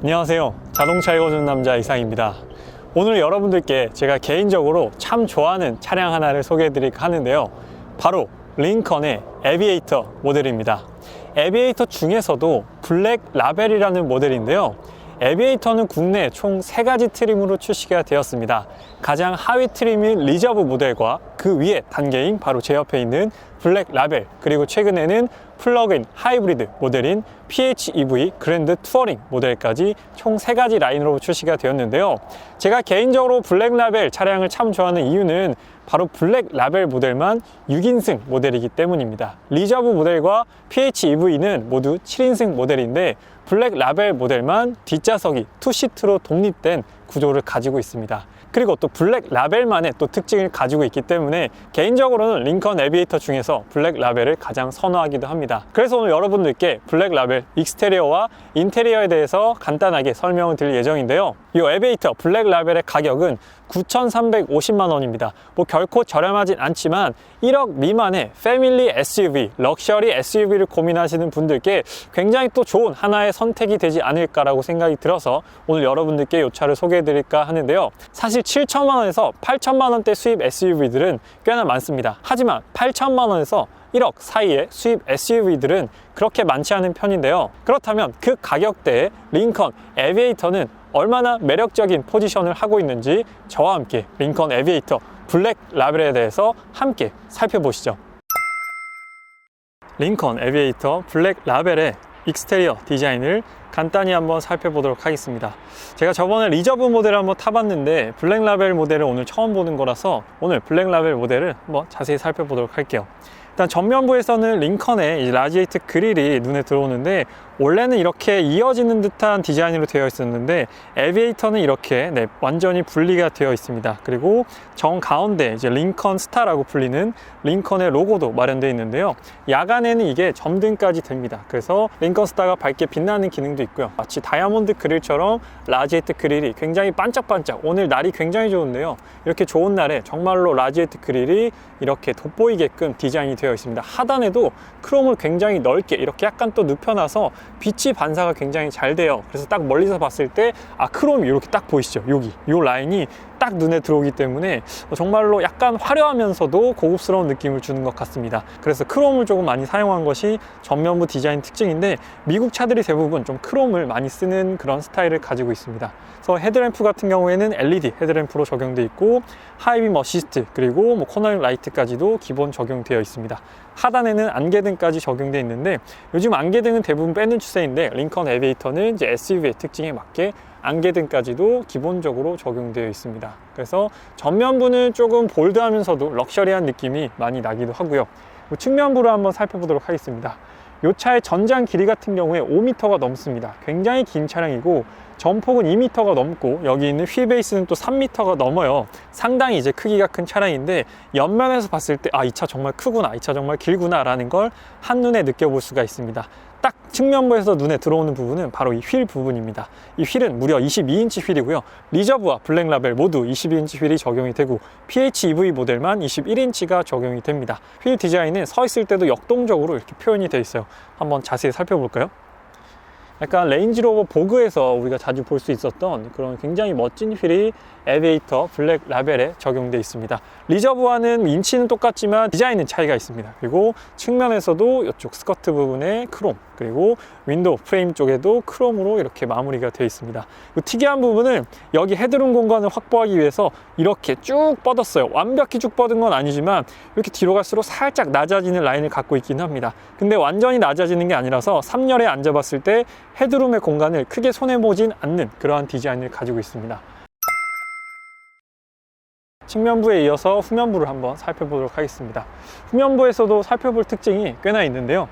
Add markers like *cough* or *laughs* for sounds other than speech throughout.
안녕하세요. 자동차 읽어주는 남자 이상입니다. 오늘 여러분들께 제가 개인적으로 참 좋아하는 차량 하나를 소개해 드릴까 하는데요. 바로 링컨의 에비에이터 모델입니다. 에비에이터 중에서도 블랙 라벨이라는 모델인데요. 에비에이터는 국내 총 3가지 트림으로 출시가 되었습니다. 가장 하위 트림인 리저브 모델과 그 위에 단계인 바로 제 옆에 있는 블랙 라벨 그리고 최근에는 플러그인 하이브리드 모델인 PHEV 그랜드 투어링 모델까지 총 3가지 라인으로 출시가 되었는데요. 제가 개인적으로 블랙 라벨 차량을 참 좋아하는 이유는 바로 블랙 라벨 모델만 6인승 모델이기 때문입니다. 리저브 모델과 PHEV는 모두 7인승 모델인데 블랙 라벨 모델만 뒷좌석이 투시트로 독립된 구조를 가지고 있습니다. 그리고 또 블랙 라벨만의 또 특징을 가지고 있기 때문에 개인적으로는 링컨 에비에이터 중에서 블랙 라벨을 가장 선호하기도 합니다. 그래서 오늘 여러분들께 블랙 라벨 익스테리어와 인테리어에 대해서 간단하게 설명을 드릴 예정인데요. 이 에비에이터 블랙 라벨의 가격은 9,350만 원입니다. 뭐 결코 저렴하진 않지만 1억 미만의 패밀리 SUV, 럭셔리 SUV를 고민하시는 분들께 굉장히 또 좋은 하나의 선택이 되지 않을까라고 생각이 들어서 오늘 여러분들께 이 차를 소개해 드릴까 하는데요. 사실 7천만 원에서 8천만 원대 수입 SUV들은 꽤나 많습니다. 하지만 8천만 원에서 1억 사이의 수입 SUV들은 그렇게 많지 않은 편인데요. 그렇다면 그 가격대의 링컨 에비에이터는 얼마나 매력적인 포지션을 하고 있는지 저와 함께 링컨 에비에이터 블랙 라벨에 대해서 함께 살펴보시죠. 링컨 에비에이터 블랙 라벨의 익스테리어 디자인을 간단히 한번 살펴보도록 하겠습니다. 제가 저번에 리저브 모델을 한번 타봤는데 블랙 라벨 모델을 오늘 처음 보는 거라서 오늘 블랙 라벨 모델을 한번 자세히 살펴보도록 할게요. 일단 전면부에서는 링컨의 이 라지에이트 그릴이 눈에 들어오는데 원래는 이렇게 이어지는 듯한 디자인으로 되어 있었는데 에비에이터는 이렇게 네, 완전히 분리가 되어 있습니다. 그리고 정 가운데 이제 링컨 스타라고 불리는 링컨의 로고도 마련되어 있는데요. 야간에는 이게 점등까지 됩니다. 그래서 링컨 스타가 밝게 빛나는 기능도 있고요. 마치 다이아몬드 그릴처럼 라지에이트 그릴이 굉장히 반짝반짝 오늘 날이 굉장히 좋은데요. 이렇게 좋은 날에 정말로 라지에이트 그릴이 이렇게 돋보이게끔 디자인이 되어 있습니다. 하단에도 크롬을 굉장히 넓게 이렇게 약간 또 눕혀놔서 빛이 반사가 굉장히 잘 돼요. 그래서 딱 멀리서 봤을 때, 아, 크롬이 이렇게 딱 보이시죠? 여기. 이 라인이 딱 눈에 들어오기 때문에 정말로 약간 화려하면서도 고급스러운 느낌을 주는 것 같습니다. 그래서 크롬을 조금 많이 사용한 것이 전면부 디자인 특징인데 미국 차들이 대부분 좀 크롬을 많이 쓰는 그런 스타일을 가지고 있습니다. 그래서 헤드램프 같은 경우에는 LED 헤드램프로 적용되어 있고 하이빔 어시스트 그리고 뭐 코너 라이트까지도 기본 적용되어 있습니다. 하단에는 안개등까지 적용되어 있는데 요즘 안개등은 대부분 빼는 추세인데 링컨 에비에이터는 이제 SUV의 특징에 맞게 안개 등까지도 기본적으로 적용되어 있습니다. 그래서 전면부는 조금 볼드하면서도 럭셔리한 느낌이 많이 나기도 하고요. 측면부를 한번 살펴보도록 하겠습니다. 이 차의 전장 길이 같은 경우에 5m가 넘습니다. 굉장히 긴 차량이고 전폭은 2m가 넘고 여기 있는 휠 베이스는 또 3m가 넘어요. 상당히 이제 크기가 큰 차량인데 옆면에서 봤을 때 아 이 차 정말 크구나, 이 차 정말 길구나 라는 걸 한눈에 느껴볼 수가 있습니다. 딱 측면부에서 눈에 들어오는 부분은 바로 이 휠 부분입니다. 이 휠은 무려 22인치 휠이고요. 리저브와 블랙 라벨 모두 22인치 휠이 적용이 되고 PHEV 모델만 21인치가 적용이 됩니다. 휠 디자인은 서 있을 때도 역동적으로 이렇게 표현이 되어 있어요. 한번 자세히 살펴볼까요? 약간 레인지로버 보그에서 우리가 자주 볼 수 있었던 그런 굉장히 멋진 휠이 에베이터 블랙 라벨에 적용되어 있습니다. 리저브와는 인치는 똑같지만 디자인은 차이가 있습니다. 그리고 측면에서도 이쪽 스커트 부분에 크롬 그리고 윈도우 프레임 쪽에도 크롬으로 이렇게 마무리가 되어 있습니다. 이 특이한 부분은 여기 헤드룸 공간을 확보하기 위해서 이렇게 쭉 뻗었어요. 완벽히 쭉 뻗은 건 아니지만 이렇게 뒤로 갈수록 살짝 낮아지는 라인을 갖고 있긴 합니다. 근데 완전히 낮아지는 게 아니라서 3열에 앉아봤을 때 헤드룸의 공간을 크게 손해보진 않는 그러한 디자인을 가지고 있습니다. 측면부에 이어서 후면부를 한번 살펴보도록 하겠습니다. 후면부에서도 살펴볼 특징이 꽤나 있는데요.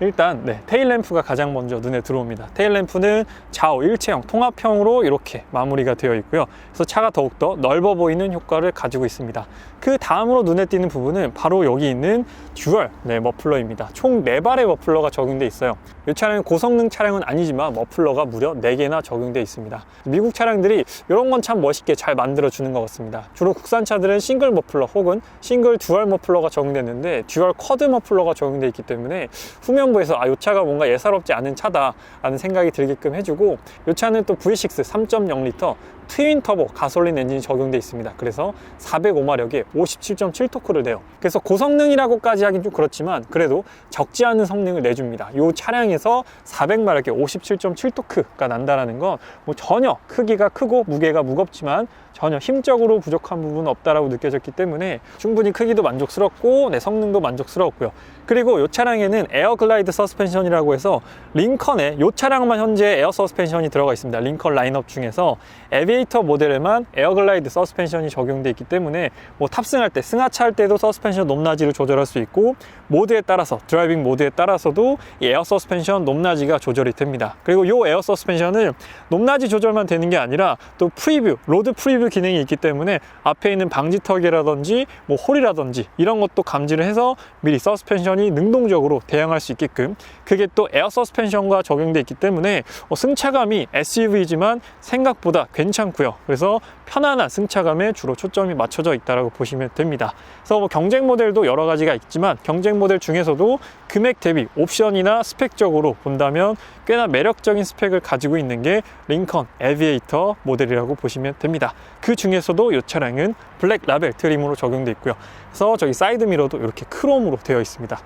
일단 네, 테일 램프가 가장 먼저 눈에 들어옵니다. 테일 램프는 좌우 일체형 통합형으로 이렇게 마무리가 되어 있고요. 그래서 차가 더욱더 넓어 보이는 효과를 가지고 있습니다. 그 다음으로 눈에 띄는 부분은 바로 여기 있는 듀얼 네, 머플러입니다. 총 4발의 머플러가 적용되어 있어요. 이 차량은 고성능 차량은 아니지만 머플러가 무려 4개나 적용되어 있습니다. 미국 차량들이 이런 건 참 멋있게 잘 만들어 주는 것 같습니다. 주로 국산 차들은 싱글 머플러 혹은 싱글 듀얼 머플러가 적용됐는데 듀얼 쿼드 머플러가 적용되어 있기 때문에 후면 후면부에서 아, 이 차가 뭔가 예사롭지 않은 차다라는 생각이 들게끔 해주고 이 차는 또 V6 3.0L 트윈 터보 가솔린 엔진이 적용돼 있습니다. 그래서 405마력에 57.7토크를 내요. 그래서 고성능이라고까지 하긴 좀 그렇지만 그래도 적지 않은 성능을 내줍니다. 이 차량에서 400마력에 57.7토크가 난다라는 건 뭐 전혀 크기가 크고 무게가 무겁지만 전혀 힘적으로 부족한 부분은 없다라고 느껴졌기 때문에 충분히 크기도 만족스럽고 네, 성능도 만족스러웠고요. 그리고 이 차량에는 에어글라이드 서스펜션이라고 해서 링컨에 이 차량만 현재 에어 서스펜션이 들어가 있습니다. 링컨 라인업 중에서 에비에이터 모델에만 에어글라이드 서스펜션이 적용되어 있기 때문에 뭐 탑승할 때 승하차 할 때도 서스펜션 높낮이를 조절할 수 있고 모드에 따라서 드라이빙 모드에 따라서도 이 에어 서스펜션 높낮이가 조절이 됩니다. 그리고 이 에어 서스펜션은 높낮이 조절만 되는 게 아니라 또 프리뷰, 로드 프리뷰 기능이 있기 때문에 앞에 있는 방지턱이라든지 뭐 홀이라든지 이런 것도 감지를 해서 미리 서스펜션이 능동적으로 대응할 수 있게 끔 그게 또 에어 서스펜션과 적용돼 있기 때문에 어, 승차감이 SUV지만 생각보다 괜찮고요. 그래서 편안한 승차감에 주로 초점이 맞춰져 있다고 보시면 됩니다. 그래서 뭐 경쟁 모델도 여러 가지가 있지만 경쟁 모델 중에서도 금액 대비 옵션이나 스펙적으로 본다면 꽤나 매력적인 스펙을 가지고 있는 게 링컨 에비에이터 모델이라고 보시면 됩니다. 그 중에서도 이 차량은 블랙 라벨 트림으로 적용되어 있고요. 그래서 저기 사이드 미러도 이렇게 크롬으로 되어 있습니다.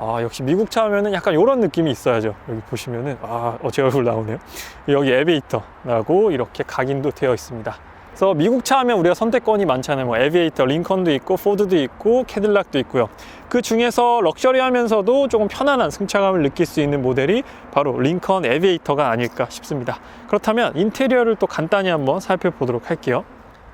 아, 역시 미국 차 하면은 약간 이런 느낌이 있어야죠. 여기 보시면은, 아, 어, 제 얼굴 나오네요. 여기 에비에이터라고 이렇게 각인도 되어 있습니다. 그래서 미국 차 하면 우리가 선택권이 많잖아요. 뭐 에비에이터, 링컨도 있고, 포드도 있고, 캐딜락도 있고요. 그 중에서 럭셔리 하면서도 조금 편안한 승차감을 느낄 수 있는 모델이 바로 링컨 에비에이터가 아닐까 싶습니다. 그렇다면 인테리어를 또 간단히 한번 살펴보도록 할게요.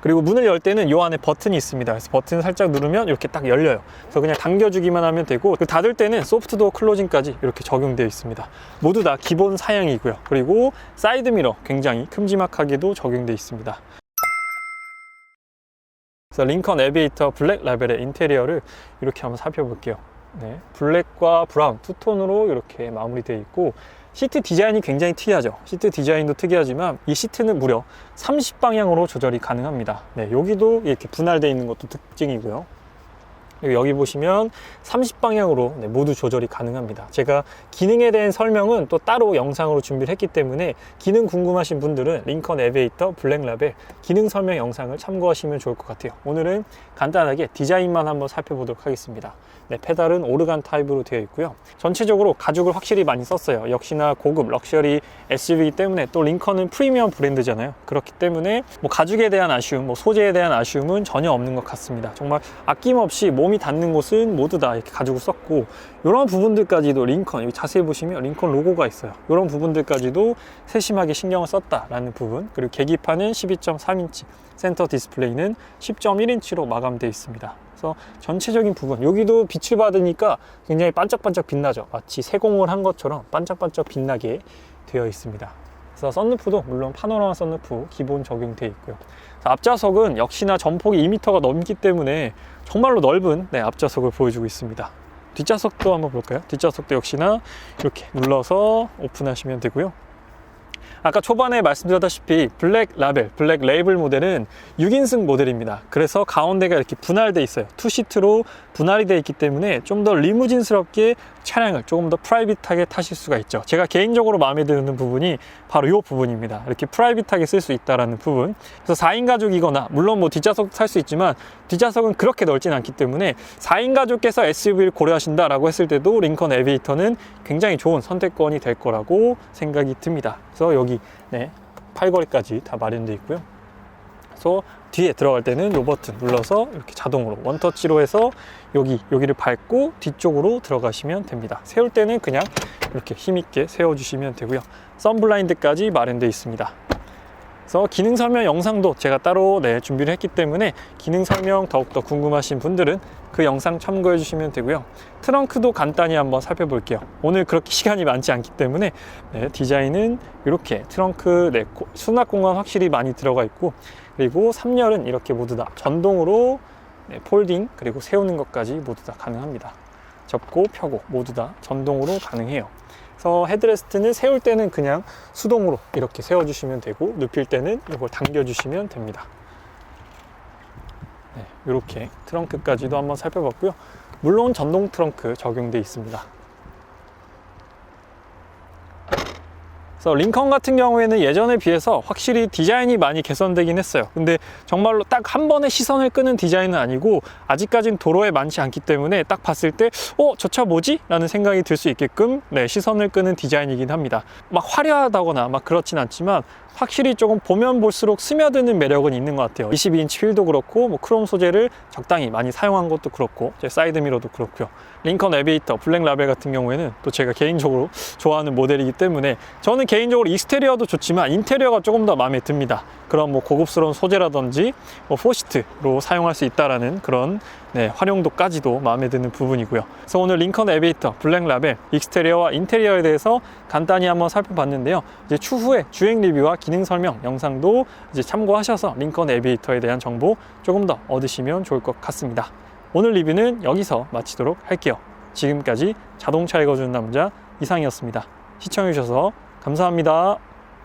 그리고 문을 열 때는 이 안에 버튼이 있습니다. 그래서 버튼을 살짝 누르면 이렇게 딱 열려요. 그래서 그냥 당겨주기만 하면 되고 그 닫을 때는 소프트도어 클로징까지 이렇게 적용되어 있습니다. 모두 다 기본 사양이고요. 그리고 사이드 미러 굉장히 큼지막하게도 적용되어 있습니다. 그래서 링컨 에비에이터 블랙 라벨의 인테리어를 이렇게 한번 살펴볼게요. 네, 블랙과 브라운 투톤으로 이렇게 마무리되어 있고 시트 디자인이 굉장히 특이하죠. 시트 디자인도 특이하지만 이 시트는 무려 30방향으로 조절이 가능합니다. 네, 여기도 이렇게 분할되어 있는 것도 특징이고요. 여기 보시면 30방향으로 네, 모두 조절이 가능합니다. 제가 기능에 대한 설명은 또 따로 영상으로 준비를 했기 때문에 기능 궁금하신 분들은 링컨 에베이터 블랙라벨 기능 설명 영상을 참고하시면 좋을 것 같아요. 오늘은 간단하게 디자인만 한번 살펴보도록 하겠습니다. 네, 페달은 오르간 타입으로 되어 있고요. 전체적으로 가죽을 확실히 많이 썼어요. 역시나 고급 럭셔리 SUV 때문에 또 링컨은 프리미엄 브랜드잖아요. 그렇기 때문에 뭐 가죽에 대한 아쉬움, 뭐 소재에 대한 아쉬움은 전혀 없는 것 같습니다. 정말 아낌없이 몸이 닿는 곳은 모두 다 이렇게 가죽을 썼고 이런 부분들까지도 링컨 여기 자세히 보시면 링컨 로고가 있어요. 이런 부분들까지도 세심하게 신경을 썼다라는 부분 그리고 계기판은 12.3인치 센터 디스플레이는 10.1인치로 마감되어 있습니다. 그래서 전체적인 부분 여기도 빛을 받으니까 굉장히 반짝반짝 빛나죠 마치 세공을 한 것처럼 반짝반짝 빛나게 되어 있습니다 그래서 썬루프도 물론 파노라마 썬루프 기본 적용되어 있고요. 앞좌석은 역시나 전폭이 2m가 넘기 때문에 정말로 넓은 네, 앞좌석을 보여주고 있습니다. 뒷좌석도 한번 볼까요? 뒷좌석도 역시나 이렇게 눌러서 오픈하시면 되고요 아까 초반에 말씀드렸다시피 블랙 라벨, 블랙 레이블 모델은 6인승 모델입니다. 그래서 가운데가 이렇게 분할되어 있어요. 투시트로 분할이 되어 있기 때문에 좀 더 리무진스럽게 차량을 조금 더 프라이빗하게 타실 수가 있죠. 제가 개인적으로 마음에 드는 부분이 바로 이 부분입니다. 이렇게 프라이빗하게 쓸 수 있다는 부분. 그래서 4인 가족이거나 물론 뭐 뒷좌석 탈 수 있지만 뒷좌석은 그렇게 넓진 않기 때문에 4인 가족께서 SUV를 고려하신다라고 했을 때도 링컨 에비에이터는 굉장히 좋은 선택권이 될 거라고 생각이 듭니다. 그래서 여기 네, 팔걸이까지 다 마련되어 있고요. 그래서 뒤에 들어갈 때는 이 버튼 눌러서 이렇게 자동으로 원터치로 해서 여기 여기를 밟고 뒤쪽으로 들어가시면 됩니다. 세울 때는 그냥 이렇게 힘 있게 세워주시면 되고요. 썬블라인드까지 마련되어 있습니다. 그래서 기능 설명 영상도 제가 따로 네, 준비를 했기 때문에 기능 설명 더욱더 궁금하신 분들은 그 영상 참고해 주시면 되고요. 트렁크도 간단히 한번 살펴볼게요. 오늘 그렇게 *laughs* 시간이 많지 않기 때문에 네, 디자인은 이렇게 트렁크 네, 수납 공간 확실히 많이 들어가 있고 그리고 3열은 이렇게 모두 다 전동으로 네, 폴딩 그리고 세우는 것까지 모두 다 가능합니다. 접고 펴고 모두 다 전동으로 가능해요. 그래서 헤드레스트는 세울 때는 그냥 수동으로 이렇게 세워주시면 되고 눕힐 때는 이걸 당겨주시면 됩니다. 네, 이렇게 트렁크까지도 한번 살펴봤고요. 물론 전동 트렁크 적용되어 있습니다. 그래서 링컨 같은 경우에는 예전에 비해서 확실히 디자인이 많이 개선되긴 했어요. 근데 정말로 딱 한 번에 시선을 끄는 디자인은 아니고 아직까진 도로에 많지 않기 때문에 딱 봤을 때 어, 저 차 뭐지? 라는 생각이 들 수 있게끔 네, 시선을 끄는 디자인이긴 합니다. 막 화려하다거나 막 그렇진 않지만 확실히 조금 보면 볼수록 스며드는 매력은 있는 것 같아요. 22인치 휠도 그렇고 뭐 크롬 소재를 적당히 많이 사용한 것도 그렇고 제 사이드 미러도 그렇고요. 링컨 에비에이터 블랙 라벨 같은 경우에는 또 제가 개인적으로 *laughs* 좋아하는 모델이기 때문에 저는 개인적으로 익스테리어도 좋지만 인테리어가 조금 더 마음에 듭니다. 그런 뭐 고급스러운 소재라든지 뭐 포시트로 사용할 수 있다라는 그런 네, 활용도까지도 마음에 드는 부분이고요. 그래서 오늘 링컨 에비에이터 블랙 라벨 익스테리어와 인테리어에 대해서 간단히 한번 살펴봤는데요. 이제 추후에 주행 리뷰와 기능 설명 영상도 이제 참고하셔서 링컨 에비에이터에 대한 정보 조금 더 얻으시면 좋을 것 같습니다. 오늘 리뷰는 여기서 마치도록 할게요. 지금까지 자동차 읽어주는 남자 이상이었습니다. 시청해주셔서 감사합니다.